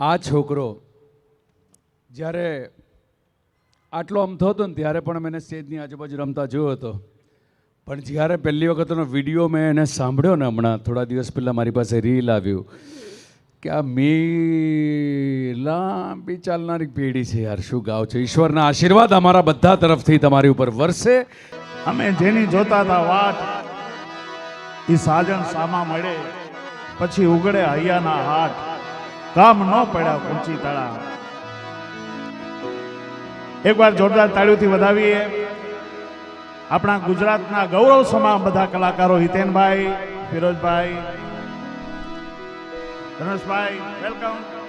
આ છોકરો જ્યારે આટલો આમ થતો ને ત્યારે પણ મેં સ્ટેજની આજુબાજુ રમતા જોયો હતો. પણ જ્યારે પહેલી વખતનો વીડિયો મેં એને સાંભળ્યો ને હમણાં, થોડા દિવસ પહેલાં મારી પાસે રીલ આવ્યું કે આ મી લાંબી ચાલનારી પેઢી છે યાર, શું ગાવ છે? ઈશ્વરના આશીર્વાદ અમારા બધા તરફથી તમારી ઉપર વરસે. અમે જેની જોતા હતા વાટ એ સાજન સામા મળે, પછી ઉગડે હૈયાના હાટ. કામ ન પડ્યા ઊંચી તળા એકવાર જોરદાર તાળીઓથી વધાવીએ. આપણા ગુજરાતના ગૌરવ સમા બધા કલાકારો હિતેનભાઈ, ફિરોજભાઈ, ધનુષભાઈ, વેલકમ.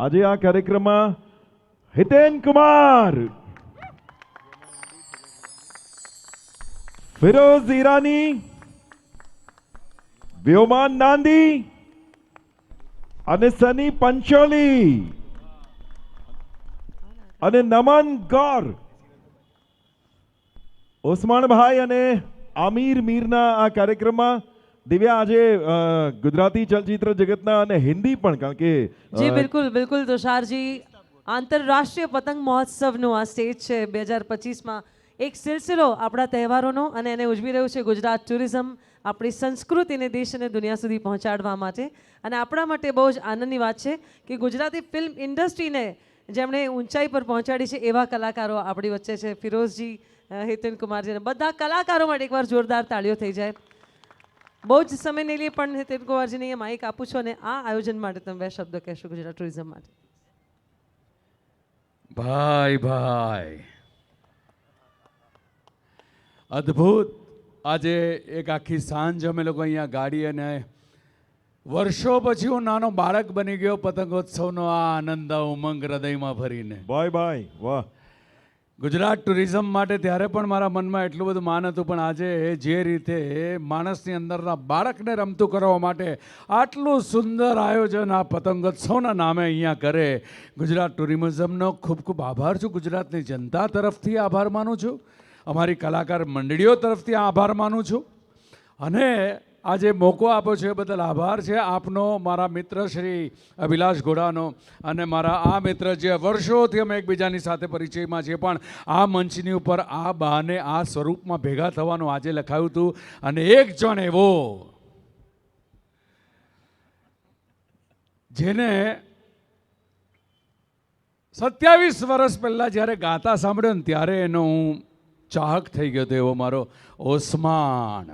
આજે આ કાર્યક્રમમાં હિતેન કુમાર. ફિરોઝ ઈરાની, વ્યોમાન નાંદી અને સની પંચોલી અને નમન ગોર. ઓસમાણભાઈ અને આમીર મીરના આ કાર્યક્રમમાં દિવ્યા, આજે ગુજરાતી ચલચિત્ર જગતના અને હિન્દી પણ, કારણ કે જી, બિલકુલ બિલકુલ, તુષારજી. આંતરરાષ્ટ્રીય પતંગ મહોત્સવનું આ સ્ટેજ છે બે હજાર પચીસમાં. એક સિલસિલો આપણા તહેવારોનો અને એને ઉજવી રહ્યું છે ગુજરાત ટુરિઝમ આપણી સંસ્કૃતિને દેશ અને દુનિયા સુધી પહોંચાડવા માટે. અને આપણા માટે બહુ જ આનંદની વાત છે કે ગુજરાતી ફિલ્મ ઇન્ડસ્ટ્રીને જેમણે ઊંચાઈ પર પહોંચાડી છે એવા કલાકારો આપણી વચ્ચે છે. ફિરોઝજી હિતેન કુમારજી બધા કલાકારો માટે એકવાર જોરદાર તાળીઓ થઈ જાય. બહુ જ સમય લઈએ પણ હિતેન કુમારજીને અહીંયા માઇક આપું છું અને આ આયોજન માટે તમે બે શબ્દ કહેશો ગુજરાત ટુરિઝમ માટે. ભાઈ ભાઈ. અદ્ભુત. આજે એક આખી સાંજ અમે લોકો અહીંયા ગાડી અને વર્ષો પછી હું નાનો બાળક બની ગયો પતંગોત્સવનો આ આનંદ ઉમંગ હૃદયમાં ભરીને. બાય બાય વાહ. ગુજરાત ટુરિઝમ માટે ત્યારે પણ મારા મનમાં એટલું બધું માન હતું, પણ આજે જે રીતે માણસની અંદરના બાળકને રમતું કરવા માટે આટલું સુંદર આયોજન આ પતંગોત્સવના નામે અહીંયા કરે, ગુજરાત ટુરિઝમનો ખૂબ ખૂબ આભાર છું. ગુજરાતની જનતા તરફથી આભાર માનું છું. અમારી કલાકાર મંડળીઓ તરફથી આભાર માનું છું. અને આજે મોકો આપ્યો છે, એ બદલ આભાર છે. આપનો, મારા મિત્ર શ્રી અભિલાષ ઘોડાનો અને મારા આ મિત્ર જે વર્ષોથી અમે એકબીજાની સાથે પરિચયમાં છે પણ આ મંચની ઉપર આ બહાને આ સ્વરૂપમાં ભેગા થવાનું આજે લખાયું હતું. અને એક જણ એવો જેને સત્યાવીસ વર્ષ પહેલાં જ્યારે ગાતા સાંભળ્યો ને ત્યારે એનો હું ચાહક થઈ ગયો હતો, એવો મારો ઓસમાણ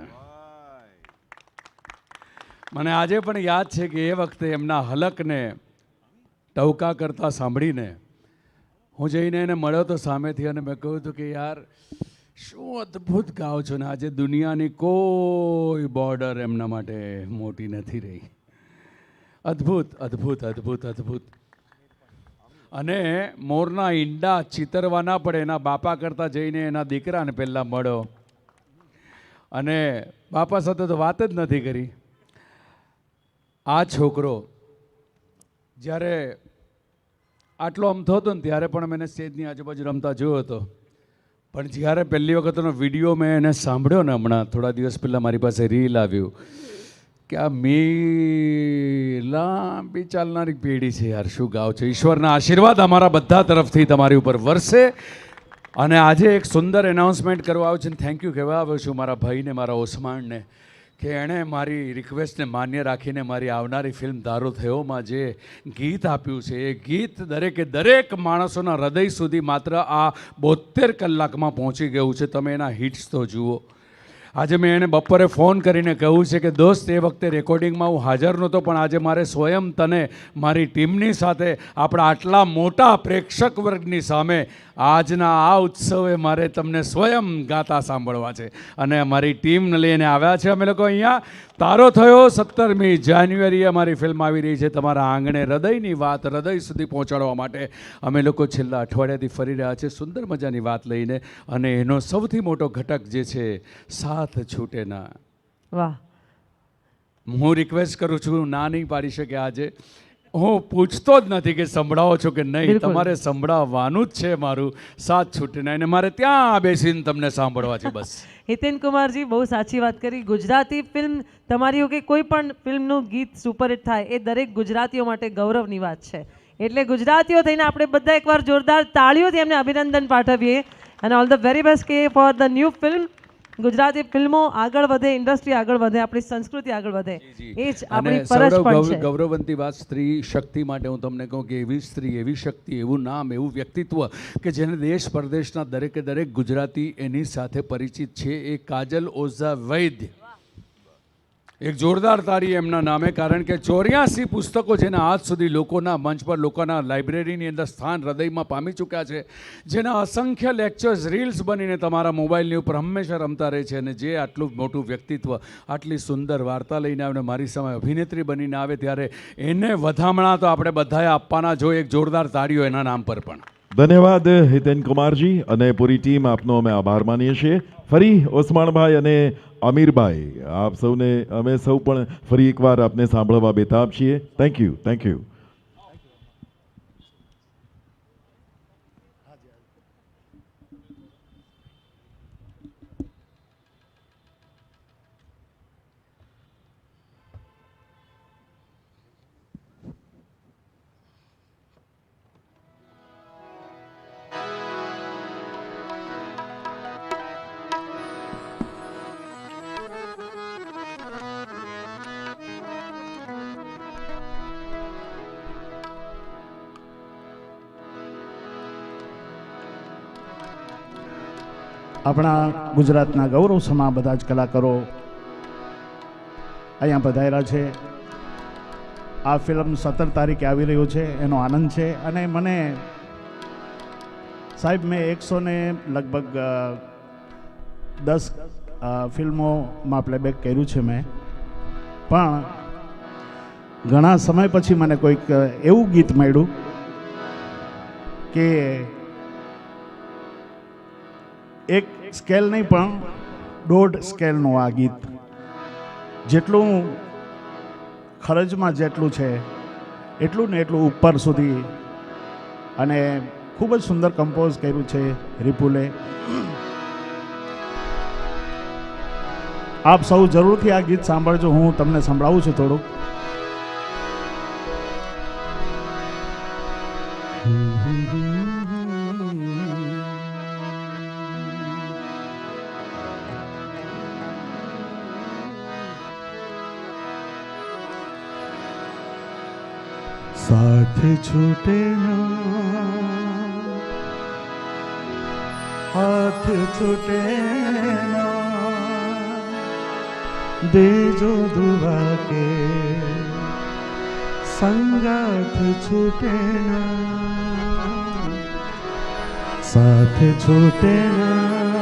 મને આજે પણ યાદ છે કે એ વખતે એમના હલકને ટવકા કરતા સાંભળીને હું જઈને એને મળ્યો તો સામેથી અને મેં કહ્યું હતું કે યાર, શું અદ્ભુત ગાઓ છો ને, આજે દુનિયાની કોઈ બોર્ડર એમના માટે મોટી નથી રહી. અદ્ભુત અદ્ભુત અદ્ભુત અદ્ભુત. અને મોરના ઈંડા ચિતરવા ના પડે, એના બાપા કરતાં જઈને એના દીકરાને પહેલાં મળ્યો. અને બાપા સાથે તો વાત જ નથી કરી. આ છોકરો જ્યારે આટલો અમથો હતો ને ત્યારે પણ મેં સ્ટેજની આજુબાજુ રમતા જોયો હતો. પણ જ્યારે પહેલી વખતનો વીડિયો મેં એને સાંભળ્યો ને હમણાં, થોડા દિવસ પહેલાં મારી પાસે રીલ આવ્યું કે આ મી લાંબી ચાલનારી પેઢી છે યાર, શું ગાવ છે? ઈશ્વરના આશીર્વાદ અમારા બધા તરફથી તમારી ઉપર વરસે. અને આજે એક સુંદર એનાઉન્સમેન્ટ કરવા આવ્યું છે ને થેન્ક યુ કહેવા આવ્યો છું મારા ભાઈને, મારા ઓસમાણને કે એણે મારી રિક્વેસ્ટને માન્ય રાખીને મારી આવનારી ફિલ્મ દારૂ થયોમાં જે ગીત આપ્યું છે, એ ગીત દરેકે દરેક માણસોના હૃદય સુધી માત્ર આ બોતેર કલાકમાં પહોંચી ગયું છે. તમે એના હિટ્સ તો જુઓ. આજે મેં એને બપોરે ફોન કરીને કહ્યું છે કે, દોસ્ત, એ વખતે રેકોર્ડિંગમાં હું હાજર નહોતો, પણ આજે મારે સ્વયં તને, મારી ટીમની સાથે, આપણા આટલા મોટા પ્રેક્ષક વર્ગની સામે, આજના આ ઉત્સવે મારે તમને સ્વયં ગાતા સાંભળવા છે. અને અમારી ટીમને લઈને આવ્યા છે. અમે લોકો અહીંયા તારો થયો સત્તરમી જાન્યુઆરીએ અમારી ફિલ્મ આવી રહી છે તમારા આંગણે હૃદયની વાત, હૃદય સુધી પહોંચાડવા માટે. અમે લોકો છેલ્લા અઠવાડિયાથી ફરી રહ્યા છે, સુંદર મજાની વાત લઈને. અને એનો સૌથી મોટો ઘટક જે છે સાથ છૂટે ના. વાહ. હું રિક્વેસ્ટ કરું છું ના નહીં પાડી શકે આજે. હું પૂછતો જ નથી કે સંભળાવો છો કે નહીં. તમારે સંભળાવવાનું જ છે મારું સાથ છૂટીને અને મારે ત્યાં બેસીને તમને સાંભળવા છે બસ. હિતેન કુમારજી બહુ સાચી વાત કરી. ગુજરાતી ફિલ્મ તમારી કે કોઈ પણ ફિલ્મનું ગીત સુપરહિટ થાય એ દરેક ગુજરાતીઓ માટે ગૌરવની વાત છે. એટલે ગુજરાતીઓ થઈને આપણે બધા એકવાર જોરદાર તાળીઓથી એમને અભિનંદન પાઠવીએ. અને ઓલ ધ વેરી બેસ્ટ કે for the new film Gujarati ફિલ્મો આગળ વધે ઇન્ડસ્ટ્રી આગળ વધે આપણી સંસ્કૃતિ આગળ વધે. એ જ આપણી ફરજ પણ છે. ગૌરવંતી વાત સ્ત્રી શક્તિ માટે હું તમને કહું કે એવી સ્ત્રી એવી શક્તિ એવું નામ એવું વ્યક્તિત્વ કે જેને દેશ પરદેશના દરેકે દરેક ગુજરાતી એની સાથે પરિચિત છે. એ કાજલ ઓઝા વૈદ્ય એક જોરદાર તારી એમના નામે, કારણ કે ચોર્યાસી પુસ્તકો જેના આજ સુધી લોકોના મંચ પર, લોકોના લાઇબ્રેરીની અંદર સ્થાન હૃદયમાં પામી ચૂક્યા છે, જેના અસંખ્ય લેક્ચર્સ, રીલ્સ બનીને તમારા મોબાઈલની ઉપર હંમેશા રમતા રહે છે અને જે આટલું મોટું વ્યક્તિત્વ, આટલી સુંદર વાર્તા લઈને આવે મારી સામે અભિનેત્રી બનીને આવે ત્યારે એને વધામણા તો આપણે બધાએ આપવાના જોઈએ એક જોરદાર તારીઓ એના નામ પર પણ. ધન્યવાદ, હિતેન કુમારજી, અને પૂરી ટીમ આપનો અમે આભાર માનીએ છીએ. ફરી ઓસમાણભાઈ અને અમીરભાઈ આપ સૌને, અમે સૌ પણ ફરી એકવાર આપને સાંભળવા બેતાબ છીએ. થેન્ક યુ થેન્ક યુ આપણા ગુજરાતના ગૌરવ સમા બધા જ કલાકારો અહીંયા પધાર્યા છે. આ ફિલ્મ સત્તર તારીખે આવી રહ્યું છે, એનો આનંદ છે અને મને સાહેબ મેં એકસો ને લગભગ દસ ફિલ્મોમાં પ્લેબેક કર્યું છે મેં. પણ ઘણા સમય પછી મને કોઈક એવું ગીત મળ્યું કે એક સ્કેલ નહીં, પણ દોઢ સ્કેલનું આ ગીત. જેટલું ખર્ચમાં જેટલું છે, એટલું ને એટલું ઉપર સુધી. અને ખૂબ જ સુંદર કમ્પોઝ કર્યું છે રિપુલે. આપ સૌ જરૂરથી આ ગીત સાંભળજો, હું તમને સંભળાવું છું થોડુંક. साथ छूटे ना हाथ छूटे ना देजो दुआ के संगाथ छूटे ना साथ छूटे ना